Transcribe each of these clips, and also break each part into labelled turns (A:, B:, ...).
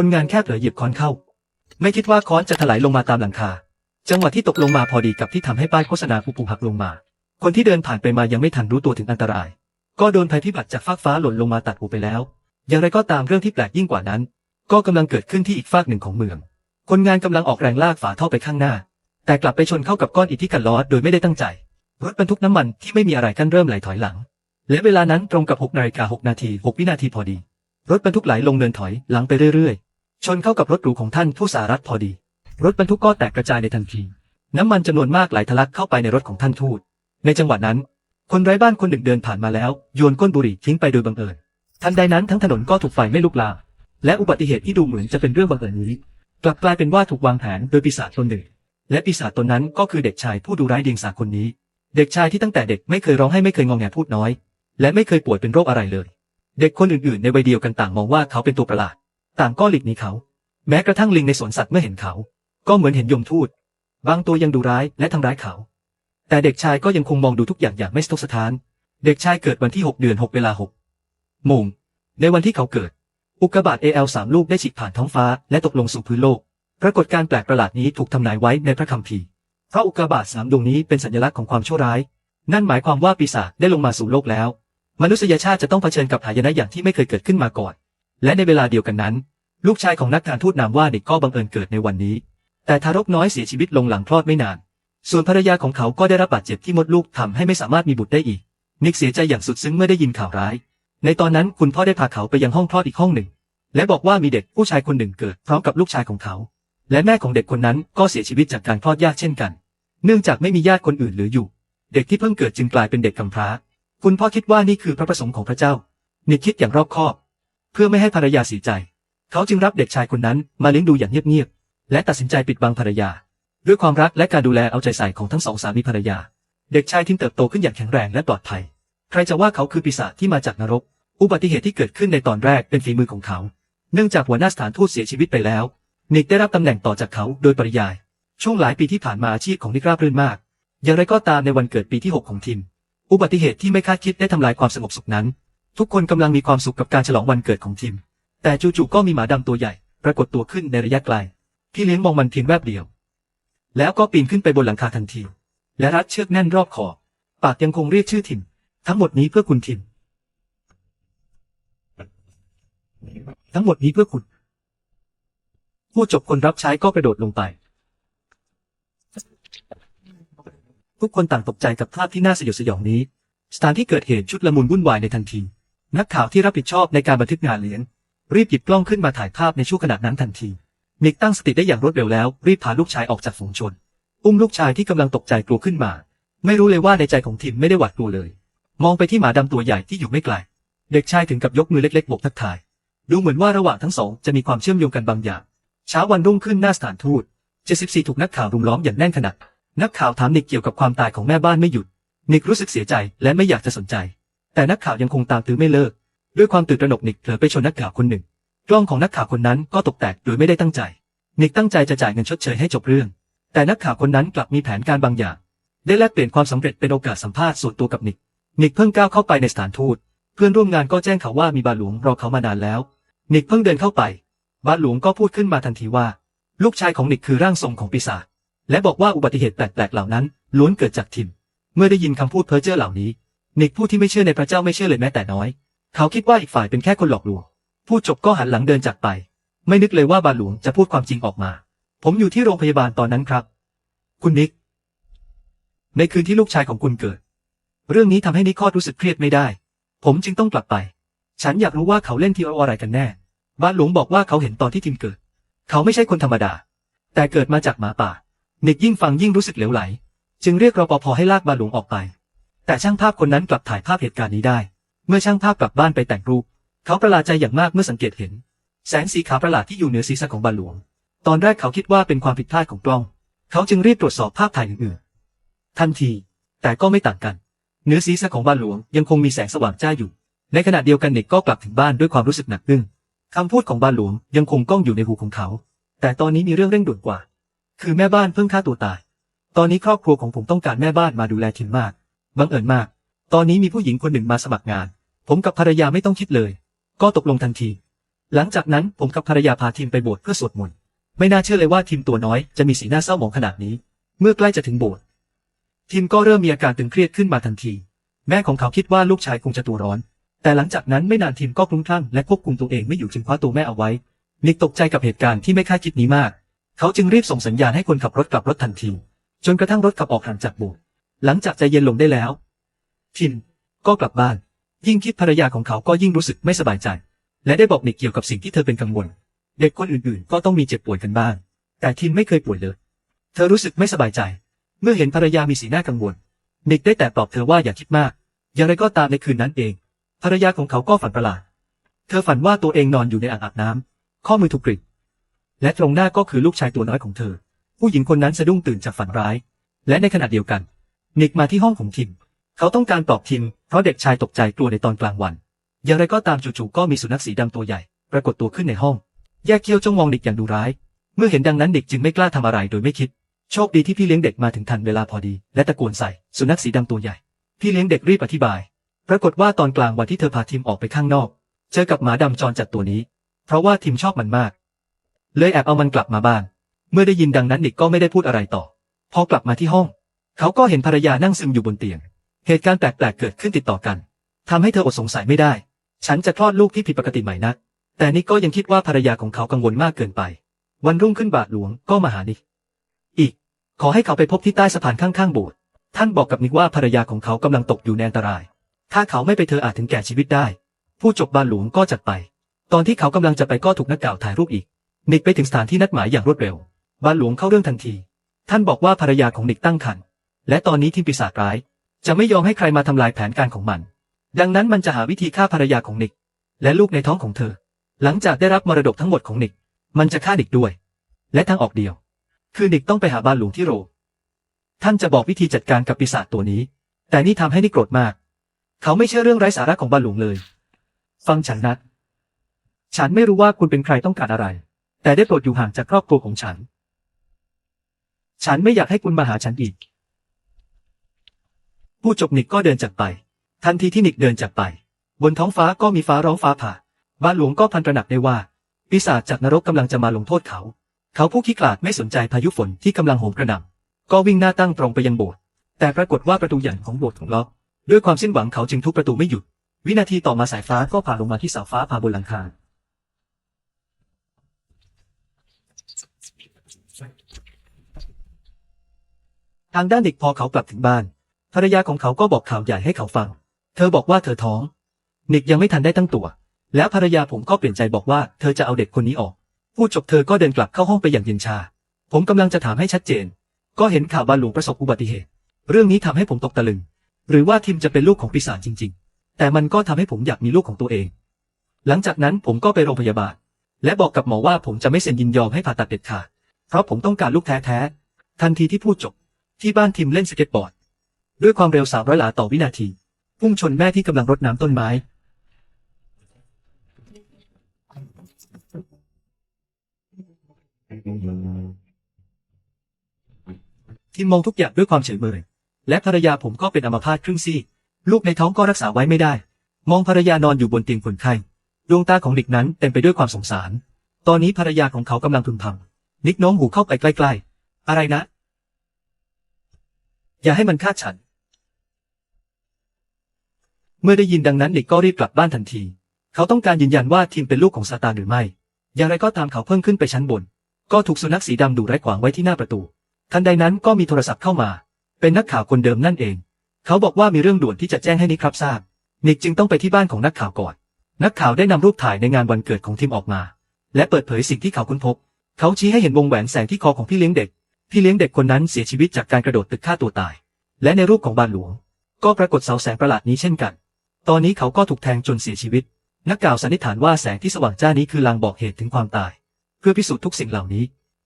A: คนงานแค่เผลอหยิบค้อนเข้า ไม่คิดว่าค้อนจะถลายลงมาตามหลังคา จังหวะที่ตกลงมาพอดีกับที่ทำให้ป้ายโฆษณาปูปูหักลงมา คนที่เดินผ่านไปมายังไม่ทันรู้ตัวถึงอันตราย ก็โดนภัยพิบัติจากฟากฟ้าหล่นลงมาตัดหูไปแล้ว อย่างไรก็ตามเรื่องที่แปลกยิ่งกว่านั้น ก็กำลังเกิดขึ้นที่อีกฟากหนึ่งของเมือง คนงานกำลังออกแรงลากฝาท่อไปข้างหน้า แต่กลับไปชนเข้ากับก้อนอิฐที่กันล้อโดยไม่ได้ตั้งใจ รถบรรทุกน้ำมันที่ไม่มีอะไรกั้นเริ่มไหลถอยหลัง และเวลานั้นตรงกับ6นาฬิกา6นาที6วินาทีพอดี รถบรรทุกไหลลงเนินถอยหลังไปเรื่อยๆ ชนเข้ากับรถหรูของท่านผู้สารัฐพอดี รถบรรทุกก็แตกกระจายในทันที น้ำมันจำนวนมากไหลทะลักเข้าไปในรถของท่านทูต ในจังหวะนั้น คนไร้บ้านคนหนึ่งเดินผ่านมาแล้วโยนก้นบุหรี่ทิ้งไปโดยบังเอิญ ทันใดนั้นทั้งถนนก็ถูกไฟไม่ลุกลามและอุบัติเหตุที่ดูเหมือนจะเป็นเรื่องบังเอิญนี้ กลับกลายเป็นว่าถูกวางแผนโดยปีศาจตนหนึ่ง และปีศาจตนนั้นก็คือเด็กชายผู้ดูร้ายเดียงสาคนนี้ เด็กชายที่ตั้งแต่เด็กไม่เคยร้องให้ไม่เคยงองแงพูดน้อย และไม่เคยป่วยเป็นโรคอะไรเลย เด็กคนอื่นๆ ในวัยเดียวกันต่างมองว่าเขาเป็นตัวประหลาด ต่างก็หลีกหนีเขา แม้กระทั่งลิงในสวนสัตว์เมื่อเห็นเขา ก็เหมือนเห็นยมทูต บางตัวยังดูร้ายและทำร้ายเขา แต่เด็กชายก็ยังคงมองดูทุกอย่างอย่างไม่สะทกสะท้าน เด็กชายเกิดวันที่ 6 เดือน 6 เวลา6โมง ในวันที่เขาเกิด อุกกาบาต AL 3ลูกได้ฉีกผ่านท้องฟ้าและตกลงสู่พื้นโลก ปรากฏการแปลกประหลาดนี้ถูกทำนายไว้ในพระคัมภีร์เพราะอุกกาบาตสามดวงนี้เป็นสัญลักษณ์ของความชั่วร้าย นั่นหมายความว่าปีศาจได้ลงมาสู่โลกแล้ว มนุษยชาติจะต้องเผชิญกับหายนะอย่างที่ไม่เคยเกิดขึ้นมาก่อน และในเวลาเดียวกันนั้น ลูกชายของนักการทูตนามว่าเด็กก็บังเอิญเกิดในวันนี้ แต่ทารกน้อยเสียชีวิตลงหลังคลอดไม่นาน ส่วนภรรยาของเขาก็ได้รับบาดเจ็บที่มดลูกทำให้ไม่สามารถมีบุตรได้อีก นิกเสียใจอย่างสุดซึ้งเมื่อได้ยินข่าวร้าย ในตอนนั้นคุณพ่อได้พาเขาไปยังห้องคลอดอีกห้องหนึ่ง และบอกว่ามีเด็กผู้ชายคนหนึ่งเกิดพร้อมกับลูกชายของเขา และแม่ของเด็กคนนั้นก็เสียชีวิตจากการคลอดยากเช่นกัน เนื่องจากไม่มีญาติคนอื่นเหลืออยู่ เด็กที่เพิ่งเกิดจึงกลายเป็นเด็กกำพร้า คุณพ่อคิดว่านี่คือพระประสงค์ของพระเจ้านิกคิดอย่างรอบคอบ เพื่อไม่ให้ภรรยาเสียใจ เขาจึงรับเด็กชายคนนั้นมาเลี้ยงดูอย่างเงียบๆ และตัดสินใจปิดบังภรรยา ด้วยความรักและการดูแลเอาใจใส่ของทั้งสองสามีภรรยา เด็กชายทิมเติบโตขึ้นอย่างแข็งแรงและปลอดภัย ใครจะว่าเขาคือปีศาจที่มาจากนรก อุบัติเหตุที่เกิดขึ้นในตอนแรกเป็นฝีมือของเขา เนื่องจากหัวหน้าสถานทูตเสียชีวิตไปแล้ว นิกได้รับตำแหน่งต่อจากเขาโดยปริยาย ช่วงหลายปีที่ผ่านมาอาชีพของนิกราบรื่นมาก อย่างไรก็ตามในวันเกิดปีที่ 6 ของทิม อุบัติเหตุที่ไม่คาดคิดได้ทำลายความสงบสุขนั้น ทุกคนกำลังมีความสุขกับการฉลองวันเกิดของทิม แต่จู่ๆก็มีหมาดำตัวใหญ่ ปรากฏตัวขึ้นในระยะไกล พี่เลี้ยงมองมันเพียงแวบเดียว แล้วก็ปีนขึ้นไปบนหลังคาทันที และรัดเชือกแน่นรอบคอ ปากยังคงเรียกชื่อทิม ทั้งหมดนี้เพื่อคุณทิม ทั้งหมดนี้เพื่อคุณ ผู้จบคนรับใช้ก็กระโดดลงไป ทุกคนต่างตกใจกับภาพที่น่าสยดสยองนี้ สถานที่เกิดเหตุชุดละมุนวุ่นวายในทันที นักข่าวที่รับผิดชอบในการบันทึกงานเลี้ยง รีบหยิบกล้องขึ้นมาถ่ายภาพในช่วงขณะนั้นทันทีนิกตั้งสติได้อย่างรวดเร็วแล้ว รีบพาลูกชายออกจากฝูงชน อุ้มลูกชายที่กำลังตกใจกลัวขึ้นมา ไม่รู้เลยว่าในใจของทิมไม่ได้หวาดกลัวเลย มองไปที่หมาดำตัวใหญ่ที่อยู่ไม่ไกล เด็กชายถึงกับยกมือเล็กๆบกทักทาย ดูเหมือนว่าระหว่างทั้งสองจะมีความเชื่อมโยงกันบางอย่าง เช้าวันรุ่งขึ้นหน้าสถานทูต 74 ถูกนักข่าวรุมล้อมอย่างแน่นขนาด นักข่าวถามนิกเกี่ยวกับความตายของแม่บ้านไม่หยุด นิกรู้สึกเสียใจและไม่อยากจะสนใจ แต่นักข่าวยังคงตามตื้อไม่เลิก ด้วยความตื่นตระหนกนิกเผลอไปชนนักข่าวคนหนึ่ง กล้องของนักข่าวคนนั้นก็ตกแตกโดยไม่ได้ตั้งใจ นิกตั้งใจจะจ่ายเงินชดเชยให้จบเรื่อง แต่นักข่าวคนนั้นกลับมีแผนการบางอย่าง ได้แลกเปลี่ยนความสำเร็จเป็นโอกาสสัมภาษณ์ส่วนตัวกับนิก นิกเพิ่งก้าวเข้าไปในสถานทูต เพื่อนร่วมงานก็แจ้งเขาว่ามีบาหลวงรอเขามานานแล้ว นิกเพิ่งเดินเข้าไป บาหลวงก็พูดขึ้นมาทันทีว่า ลูกชายของนิกคือร่างทรงของปีศาจ และบอกว่าอุบัติเหตุแปลกๆเหล่านั้นล้วนเกิดจากทิม เมื่อได้ยินคำพูดเพ้อเจ้อเหล่านี้ นิกผู้ที่ไม่เชื่อในพระเจ้าไม่เชื่อเลยแม้แต่น้อย เขาคิดว่าอีกฝ่ายเป็นแค่คนหลอกลวง พูดจบก็หันหลังเดินจากไป ไม่นึกเลยว่าบาหลวงจะพูดความจริงออกมา ผมอยู่ที่โรงพยาบาลตอนนั้นครับ คุณนิก ในคืนที่ลูกชายของคุณเกิด เรื่องนี้ทำให้นิกคอดรู้สึกเครียดไม่ได้ ผมจึงต้องกลับไป ฉันอยากรู้ว่าเขาเล่นทีโออะไรกันแน่ บาหลวงบอกว่าเขาเห็นตอนที่ทิมเกิด เขาไม่ใช่คนธรรมดา แต่เกิดมาจากหมาป่า นิกยิ่งฟังยิ่งรู้สึกเหลวไหล จึงเรียกรปภให้ลากบาหลวงออกไป แต่ช่างภาพคนนั้นกลับถ่ายภาพเหตุการณ์นี้ได้ เมื่อช่างภาพกลับบ้านไปแต่งรูป เขาประหลาดใจอย่างมากเมื่อสังเกตเห็น แสงสีขาวประหลาดที่อยู่เหนือศีรษะของบาหลวง ตอนแรกเขาคิดว่าเป็นความผิดพลาดของกล้อง เขาจึงรีบตรวจสอบภาพถ่ายอื่นๆ ทันที แต่ก็ไม่ต่างกัน เหนือศีรษะของบาหลวงยังคงมีแสงสว่างจ้าอยู่ ในขณะเดียวกันเด็กก็กลับถึงบ้านด้วยความรู้สึกหนักอึ้งคำพูดของบาหลวงยังคงก้องอยู่ในหูของเขา แต่ตอนนี้มีเรื่องเร่งด่วนกว่า คือแม่บ้านเพิ่งฆ่าตัวตาย ตอนนี้ครอบครัวของผมต้องการแม่บ้านมาดูแลทิมมาก บังเอิญมาก ตอนนี้มีผู้หญิงคนหนึ่งมาสมัครงาน ผมกับภรรยาไม่ต้องคิดเลย ก็ตกลงทันที หลังจากนั้นผมกับภรรยาพาทีมไปโบสถ์เพื่อสวดมนต์ไม่น่าเชื่อเลยว่าทีมตัวน้อยจะมีสีหน้าเศร้าหมองขนาดนี้ เมื่อใกล้จะถึงโบสถ์ทีมก็เริ่มมีอาการตึงเครียดขึ้นมาทันที แม่ของเขาคิดว่าลูกชายคงจะตัวร้อน แต่หลังจากนั้นไม่นานทีมก็คลุ้มคลั่งและควบคุมตัวเองไม่อยู่จึงคว้าตัวแม่เอาไว้ นิกตกใจกับเหตุการณ์ที่ไม่คาดคิดนี้มาก เขาจึงรีบส่งสัญญาณให้คนขับรถกลับรถทันที จนกระทั่งรถขับออกห่างจากโบสถ์หลังจากใจเย็นลงได้แล้ว ทิมก็กลับบ้าน ยิ่งคิดภรรยาของเขาก็ยิ่งรู้สึกไม่สบายใจ และได้บอกนิกเกี่ยวกับสิ่งที่เธอเป็นกังวล เด็กคนอื่นๆ ก็ต้องมีเจ็บป่วยกันบ้าง แต่ทิมไม่เคยป่วยเลย เธอรู้สึกไม่สบายใจ เมื่อเห็นภรรยามีสีหน้ากังวล นิกได้แต่ปลอบเธอว่าอย่าคิดมาก อย่างไรก็ตามในคืนนั้นเอง ภรรยาของเขาก็ฝันประหลาด เธอฝันว่าตัวเองนอนอยู่ในอ่างอาบน้ำข้อมือถูกกรีดและตรงหน้าก็คือลูกชายตัวน้อยของเธอ ผู้หญิงคนนั้นสะดุ้งตื่นจากฝันร้าย และในขณะเดียวกันนิกมาที่ห้องของทิม เขาต้องการปลอบทิมเพราะเด็กชายตกใจกลัวในตอนกลางวัน อย่างไรก็ตามจู่ๆก็มีสุนัขสีดำตัวใหญ่ ปรากฏตัวขึ้นในห้อง แยกเขี้ยวจ้องมองเด็กอย่างดุร้าย เมื่อเห็นดังนั้นเด็กจึงไม่กล้าทำอะไรโดยไม่คิด โชคดีที่พี่เลี้ยงเด็กมาถึงทันเวลาพอดี และตะโกนใส่ สุนัขสีดำตัวใหญ่ พี่เลี้ยงเด็กรีบอธิบาย ปรากฏว่าตอนกลางวันที่เธอพาทิมออกไปข้างนอก เจอกับหมาดำจรจัดตัวนี้ เพราะว่าทิมชอบมันมาก เลยแอบเอามันกลับมาบ้าน เมื่อได้ยินดังนั้นเด็กก็ไม่ได้พูดอะไรต่อ พอกลับมาที่ห้อง เขาก็เห็นภรรยานั่งซึมอยู่บนเตียง เหตุการณ์แปลกๆเกิดขึ้นติดต่อกันทำให้เธออดสงสัยไม่ได้ ฉันจะคลอดลูกที่ผิดปกติใหม่นัก แต่นิกก็ยังคิดว่าภรรยาของเขากังวลมากเกินไป วันรุ่งขึ้นบาทหลวงก็มาหานิกอีก ขอให้เขาไปพบที่ใต้สะพานข้างๆโบสถ์ท่านบอกกับนิกว่าภรรยาของเขากำลังตกอยู่ในอันตราย ถ้าเขาไม่ไปเธออาจถึงแก่ชีวิตได้ ผู้จบบานหลวงก็จัดไป ตอนที่เขากำลังจะไปก็ถูกนักข่าวถ่ายรูปอีก นิกไปถึงสถานที่นัดหมายอย่างรวดเร็ว บานหลวงเข้าเรื่องทันที ท่านบอกว่าภรรยาของนิกตั้งครรภ์และตอนนี้ทีมปีศาจร้าย จะไม่ยอมให้ใครมาทำลายแผนการของมัน ดังนั้นมันจะหาวิธีฆ่าภรรยาของนิก และลูกในท้องของเธอ หลังจากได้รับมรดกทั้งหมดของนิก มันจะฆ่านิกด้วย และทางออกเดียว คือนิกต้องไปหาบานหลวงที่โร ท่านจะบอกวิธีจัดการกับปีศาจตัวนี้ แต่นี่ทำให้นิกโกรธมาก เขาไม่เชื่อเรื่องไร้สาระของบานหลวงเลย ฟังฉันนัดฉันไม่รู้ว่าคุณเป็นใครต้องการอะไร แต่ได้โปรดอยู่ห่างจากครอบครัวของฉัน ฉันไม่อยากให้คุณมาหาฉันอีก ผู้จบนิกก็เดินจากไป ทันทีที่นิกเดินจากไป บนท้องฟ้าก็มีฟ้าร้องฟ้าผ่า บ้านหลวงก็พันตระหนักได้ว่า ปีศาจจากนรกกำลังจะมาลงโทษเขา เขาผู้ขี้ขลาดไม่สนใจพายุฝนที่กำลังโหมกระหน่ำก็วิ่งหน้าตั้งตรงไปยังโบสถ์แต่ปรากฏว่าประตูใหญ่ของโบสถ์ถูกล็อกด้วยความสิ้นหวังเขาจึงทุบประตูไม่หยุด วินาทีต่อมาสายฟ้าก็ผ่าลงมาที่เสาฟ้าผ่าบนหลังคาทางด้านเด็กพอเขากลับถึงบ้าน ภรรยาของเขาก็บอกข่าวใหญ่ให้เขาฟัง เธอบอกว่าเธอท้อง นิกยังไม่ทันได้ตั้งตัว แล้วภรรยาผมก็เปลี่ยนใจบอกว่าเธอจะเอาเด็กคนนี้ออก พูดจบเธอก็เดินกลับเข้าห้องไปอย่างเย็นชา ผมกำลังจะถามให้ชัดเจน ก็เห็นข่าวบานหลวงประสบอุบัติเหตุ เรื่องนี้ทำให้ผมตกตะลึง หรือว่าทิมจะเป็นลูกของปีศาจจริง ๆ แต่มันก็ทำให้ผมอยากมีลูกของตัวเอง หลังจากนั้นผมก็ไปโรงพยาบาล และบอกกับหมอว่าผมจะไม่เซ็นยินยอมให้ผ่าตัดเด็ดขาด เพราะผมต้องการลูกแท้ๆ ทันทีที่พูดจบ ที่บ้านทิมเล่นสเก็ตบอร์ด ด้วยความเร็ว 300 หลาต่อวินาที พุ่งชนแม่ที่กำลังรดน้ำต้นไม้ทิมมองทุกอย่างด้วยความเฉยเมยและภรรยาผมก็เป็นอัมพาตครึ่งซีกลูกในท้องก็รักษาไว้ไม่ได้ มองภรรยานอนอยู่บนเตียงคนไข้ดวงตาของนิกนั้นเต็มไปด้วยความสงสาร ตอนนี้ภรรยาของเขากำลังพึมพำนิกน้มหูเข้าไปใกล้ๆ อะไรนะ อย่าให้มันฆ่าฉัน เมื่อได้ยินดังนั้นเด็กก็รีบกลับบ้านทันที เขาต้องการยืนยันว่าทีมเป็นลูกของซาตานหรือไม่ อย่างไรก็ตามเขาเพิ่งขึ้นไปชั้นบน ก็ถูกสุนัขสีดำดุร้ายขวางไว้ที่หน้าประตู ทันใดนั้นก็มีโทรศัพท์เข้ามา เป็นนักข่าวคนเดิมนั่นเอง เขาบอกว่ามีเรื่องด่วนที่จะแจ้งให้นิกรับทราบ นิกจึงต้องไปที่บ้านของนักข่าวก่อน นักข่าวได้นำรูปถ่ายในงานวันเกิดของทีมออกมา และเปิดเผยสิ่งที่เขาค้นพบ เขาชี้ให้เห็นวงแหวนแสงที่คอของพี่เลี้ยงเด็ก พี่เลี้ยงเด็กคนนั้นเสียชีวิตจากการกระโดดตึกฆ่าตัวตาย และในรูปของบานหลวง ก็ปรากฏเสาแสงประหลาดนี้เช่นกัน ตอนนี้เขาก็ถูกแทงจนเสียชีวิต นักข่าวสันนิษฐานว่าแสงที่สว่างจ้านี้คือลางบอกเหตุถึงความตาย เพื่อพิสูจน์ทุกสิ่งเหล่านี้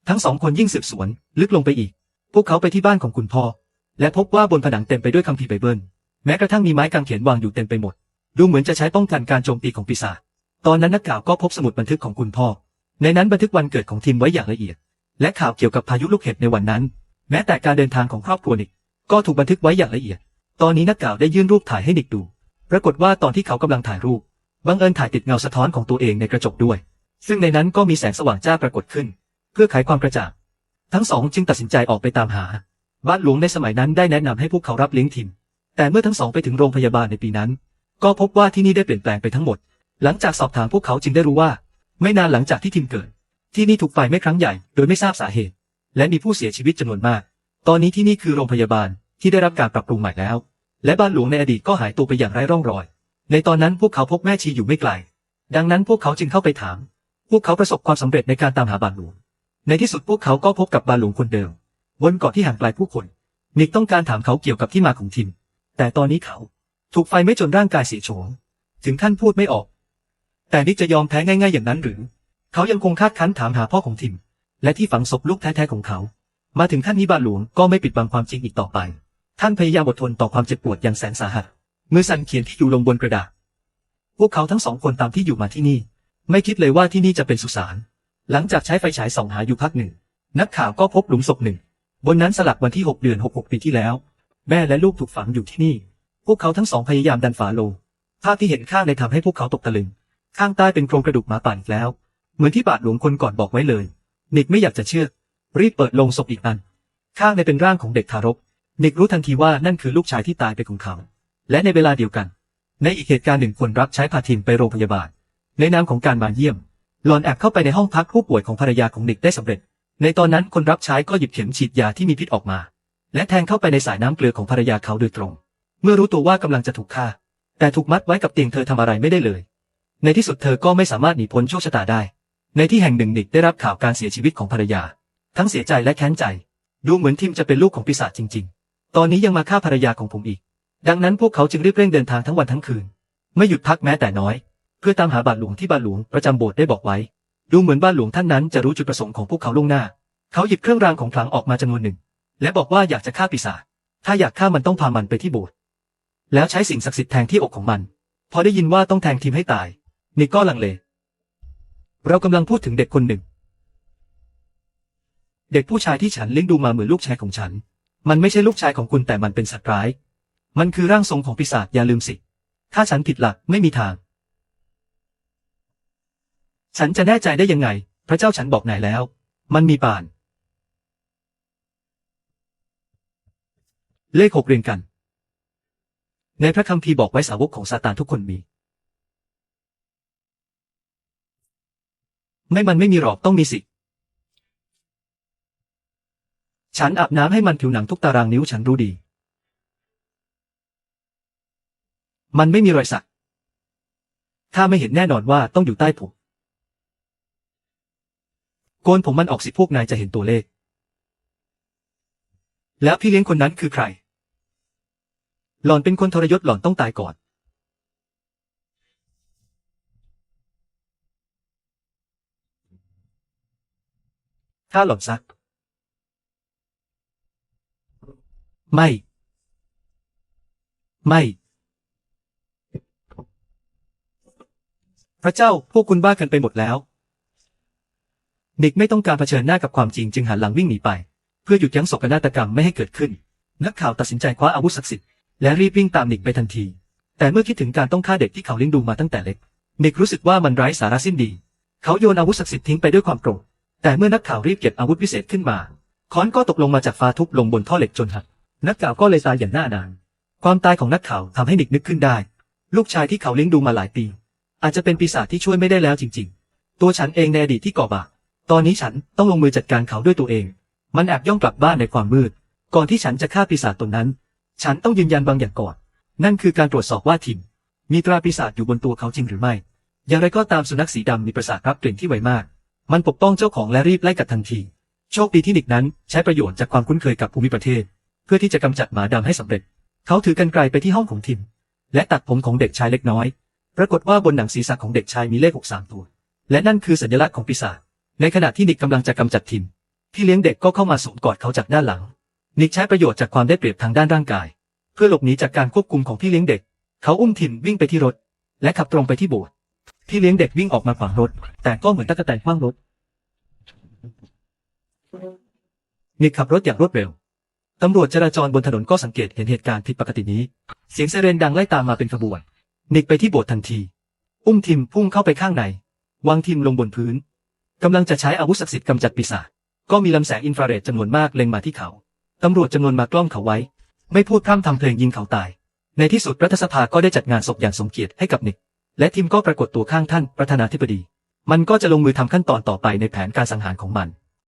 A: ทั้งสองคนยิ่งสืบสวน ลึกลงไปอีก พวกเขาไปที่บ้านของคุณพ่อ และพบว่าบนผนังเต็มไปด้วยคัมภีร์ไบเบิล แม้กระทั่งมีไม้กางเขนวางอยู่เต็มไปหมด ดูเหมือนจะใช้ป้องกันการโจมตีของปีศาจ ตอนนั้นนักข่าวก็พบสมุดบันทึกของคุณพ่อ ในนั้นบันทึกวันเกิดของทีมไว้อย่างละเอียด และข่าวเกี่ยวกับพายุลูกเห็บในวันนั้น แม้แต่การเดินทางของครอบครัวนิกก็ถูกบันทึกไว้อย่างละเอียด ตอนนี้นักข่าวได้ยื่นรูปถ่ายให้นิกดู ปรากฏว่าตอนที่เขากำลังถ่ายรูป บังเอิญถ่ายติดเงาสะท้อนของตัวเองในกระจกด้วย ซึ่งในนั้นก็มีแสงสว่างจ้าปรากฏขึ้น เพื่อไขความกระจ่าง ทั้งสองจึงตัดสินใจออกไปตามหา บ้านหลวงในสมัยนั้นได้แนะนำให้พวกเขารับเลี้ยงทิมแต่เมื่อทั้งสองไปถึงโรงพยาบาลในปีนั้น ก็พบว่าที่นี่ได้เปลี่ยนแปลงไปทั้งหมด หลังจากสอบถามพวกเขาจึงได้รู้ว่า ไม่นานหลังจากที่ทิมเกิด ที่นี่ถูกไฟไหม้ครั้งใหญ่ โดยไม่ทราบสาเหตุ และมีผู้เสียชีวิตจำนวนมาก ตอนนี้ที่นี่คือโรงพยาบาลที่ได้รับการปรับปรุงใหม่แล้ว และบ้านหลวงในอดีตก็หายตัวไปอย่างไร้ร่องรอย ในตอนนั้นพวกเขาพบแม่ชีอยู่ไม่ไกล ดังนั้นพวกเขาจึงเข้าไปถาม พวกเขาประสบความสำเร็จในการตามหาบ้าทหลวง ในที่สุดพวกเขาก็พบกับบ้าทหลวงคนเดิมบนเกาะที่ห่างไกลผู้คน นิกต้องการถามเขาเกี่ยวกับที่มาของทิม แต่ตอนนี้เขา ถูกไฟไหม้จนร่างกายเสียโฉมถึงขั้นพูดไม่ออก แต่นิกจะยอมแพ้ง่าย ๆ อย่างนั้นหรือ เขายังคงคาดคั้นถามหาพ่อของทิม และที่ฝังศพลูกแท้ๆของเขา มาถึงขั้นนี้บาทหลวงก็ไม่ปิดบังความจริงอีกต่อไป ท่านพยายามอดทนต่อความเจ็บปวดอย่างแสนสาหัสมือสั่นเขียนที่อยู่ลงบนกระดาษ พวกเขาทั้งสองคนตามที่อยู่มาที่นี่ ไม่คิดเลยว่าที่นี่จะเป็นสุสาน หลังจากใช้ไฟฉายส่องหาอยู่พักหนึ่ง นักข่าวก็พบหลุมศพหนึ่ง บนนั้นสลักวันที่ 6 เดือน 66 ปีที่แล้ว แม่และลูกถูกฝังอยู่ที่นี่ พวกเขาทั้งสองพยายามดันฝาโลง ภาพที่เห็นข้างในทำให้พวกเขาตกตะลึง ข้างใต้เป็นโครงกระดูกหมาป่าอีกแล้ว เหมือนที่บาทหลวงคนก่อนบอกไว้เลย นิกไม่อยากจะเชื่อ รีบเปิดโลงศพอีกอัน ข้างในเป็นร่างของเด็กทารก นิกรู้ทันทีว่านั่นคือลูกชายที่ตายไปของเขา และในเวลาเดียวกัน ในอีกเหตุการณ์หนึ่งคนรับใช้พาทินไปโรงพยาบาล ในนามของการมาเยี่ยม หลอนแอบเข้าไปในห้องพักผู้ป่วยของภรรยาของนิกได้สำเร็จ ในตอนนั้นคนรับใช้ก็หยิบเข็มฉีดยาที่มีพิษออกมา และแทงเข้าไปในสายน้ำเกลือของภรรยาเขาโดยตรง เมื่อรู้ตัวว่ากำลังจะถูกฆ่า แต่ถูกมัดไว้กับเตียงเธอทำอะไรไม่ได้เลย ในที่สุดเธอก็ไม่สามารถหนีพ้นโชคชะตาได้ ในที่แห่งหนึ่งนิกได้รับข่าวการเสียชีวิตของภรรยา ทั้งเสียใจและแค้นใจ ดูเหมือนทิมจะเป็นลูกของปีศาจจริง ๆ ตอนนี้ยังมาฆ่าภรรยาของผมอีก ดังนั้นพวกเขาจึงรีบเร่งเดินทางทั้งวันทั้งคืน ไม่หยุดพักแม้แต่น้อย เพื่อตามหาบาทหลวงที่บาทหลวงประจำโบสถ์ได้บอกไว้ ดูเหมือนบานหลวงท่านนั้นจะรู้จุดประสงค์ของพวกเขาล่วงหน้า เขาหยิบเครื่องรางของขลังออกมาจำนวนหนึ่ง และบอกว่าอยากจะฆ่าปีศาจ ถ้าอยากฆ่ามันต้องพามันไปที่โบสถ์ แล้วใช้สิ่งศักดิ์สิทธิ์แทงที่อกของมัน พอได้ยินว่าต้องแทงทีมให้ตายนิกก็ลังเล เรากำลังพูดถึงเด็กคนหนึ่ง เด็กผู้ชายที่ฉันเลี้ยงดูมาเหมือนลูกชายของฉัน มันไม่ใช่ลูกชายของคุณแต่มันเป็นสัตว์ร้าย มันคือร่างทรงของปีศาจอย่าลืมสิ ถ้าฉันผิดหลักไม่มีทาง ฉันจะแน่ใจได้ยังไง พระเจ้าฉันบอกนายแล้ว มันมีป่าน เลขหกเรียงกัน ในพระคัมภีร์บอกไว้สาวกของซาตานทุกคนมี ไม่มันไม่มีหรอกต้องมีสิ ฉันอาบน้ำให้มันผิวหนังทุกตารางนิ้วฉันรู้ดี มันไม่มีรอยสัก ถ้าไม่เห็นแน่นอนว่าต้องอยู่ใต้ผม โกนผมมันออกสิพวกนายจะเห็นตัวเลข แล้วพี่เลี้ยงคนนั้นคือใคร หล่อนเป็นคนทรยศหล่อนต้องตายก่อนถ้าหล่อนซัก ไม่ ไม่ พระเจ้าพวกคุณบ้ากันไปหมดแล้ว นิกไม่ต้องการเผชิญหน้ากับความจริงจึงหันหลังวิ่งหนีไป เพื่อหยุดยั้งศกนาฏกรรมไม่ให้เกิดขึ้น นักข่าวตัดสินใจคว้าอาวุธศักดิ์สิทธิ์และรีบวิ่งตามนิกไปทันที แต่เมื่อคิดถึงการต้องฆ่าเด็กที่เขาเลี้ยงดูมาตั้งแต่เล็ก นิกรู้สึกว่ามันไร้สาระสิ้นดี เขาโยนอาวุธศักดิ์สิทธิ์ทิ้งไปด้วยความโกรธแต่เมื่อนักข่าวรีบเก็บอาวุธวิเศษขึ้นมา ค้อนก็ตกลงมาจากฟ้าทุบลงบนท่อเหล็กจนหัก นักข่าวก็เลยตายอย่างน่านาน ความตายของนักข่าวทำให้นิกนึกขึ้นได้ ลูกชายที่เขาเลี้ยงดูมาหลายปี อาจจะเป็นปีศาจที่ช่วยไม่ได้แล้วจริง ๆ ตัวฉันเองในอดีตที่ก่อบาปตอนนี้ฉันต้องลงมือจัดการเขาด้วยตัวเอง มันแอบย่องกลับบ้านในความมืด ก่อนที่ฉันจะฆ่าปีศาจตนนั้น ฉันต้องยืนยันบางอย่างก่อน นั่นคือการตรวจสอบว่าทิม มีตราปีศาจอยู่บนตัวเขาจริงหรือไม่ อย่างไรก็ตามสุนัขสีดำมีประสาทรับกลิ่นที่ไวมาก มันปกป้องเจ้าของและรีบไล่กัดทันที โชคดีที่นิกนั้นใช้ประโยชน์จากความคุ้นเคยกับภูมิประเทศ พื่อที่จะกำจัดหมาดำให้สำเร็จ เขาถือกันไกลไปที่ห้องของทิม และตัดผมของเด็กชายเล็กน้อย ปรากฏว่าบนหนังศีรษะของเด็กชายมีเลขหกสามตัว และนั่นคือสัญลักษณ์ของปีศาจในขณะที่นิกกำลังจะกำจัดทิมพี่เลี้ยงเด็กก็เข้ามาสวมกอดเขาจากด้านหลัง นิกใช้ประโยชน์จากความได้เปรียบทางด้านร่างกาย เพื่อหลบหนีจากการควบคุมของพี่เลี้ยงเด็ก เขาอุ้มทิมวิ่งไปที่รถ และขับตรงไปที่โบสถ์พี่เลี้ยงเด็กวิ่งออกมาขวางรถ แต่ก็เหมือนตะกแตนขว้างรถนิกขับรถอย่างรวดเร็ว ตำรวจจราจรบนถนนก็สังเกตเห็นเหตุการณ์ผิดปกตินี้ เสียงไซเรนดังไล่ตามมาเป็นขบวน นิกไปที่โบสถ์ทันที อุ้มทิมพุ่งเข้าไปข้างใน วางทิมลงบนพื้น กำลังจะใช้อาวุธศักดิ์สิทธิ์กำจัดปีศาจ ก็มีลำแสงอินฟราเรดจำนวนมากเล็งมาที่เขา ตำรวจจำนวนมากล้อมเขาไว้ ไม่พูดพร่ำทำเพลงยิงเขาตาย ในที่สุดรัฐสภาก็ได้จัดงานศพอย่างสมเกียรติให้กับนิก และทีมก็ปรากฏตัวข้างท่านประธานาธิบดี มันก็จะลงมือทำขั้นตอนต่อไปในแผนการสังหารของมัน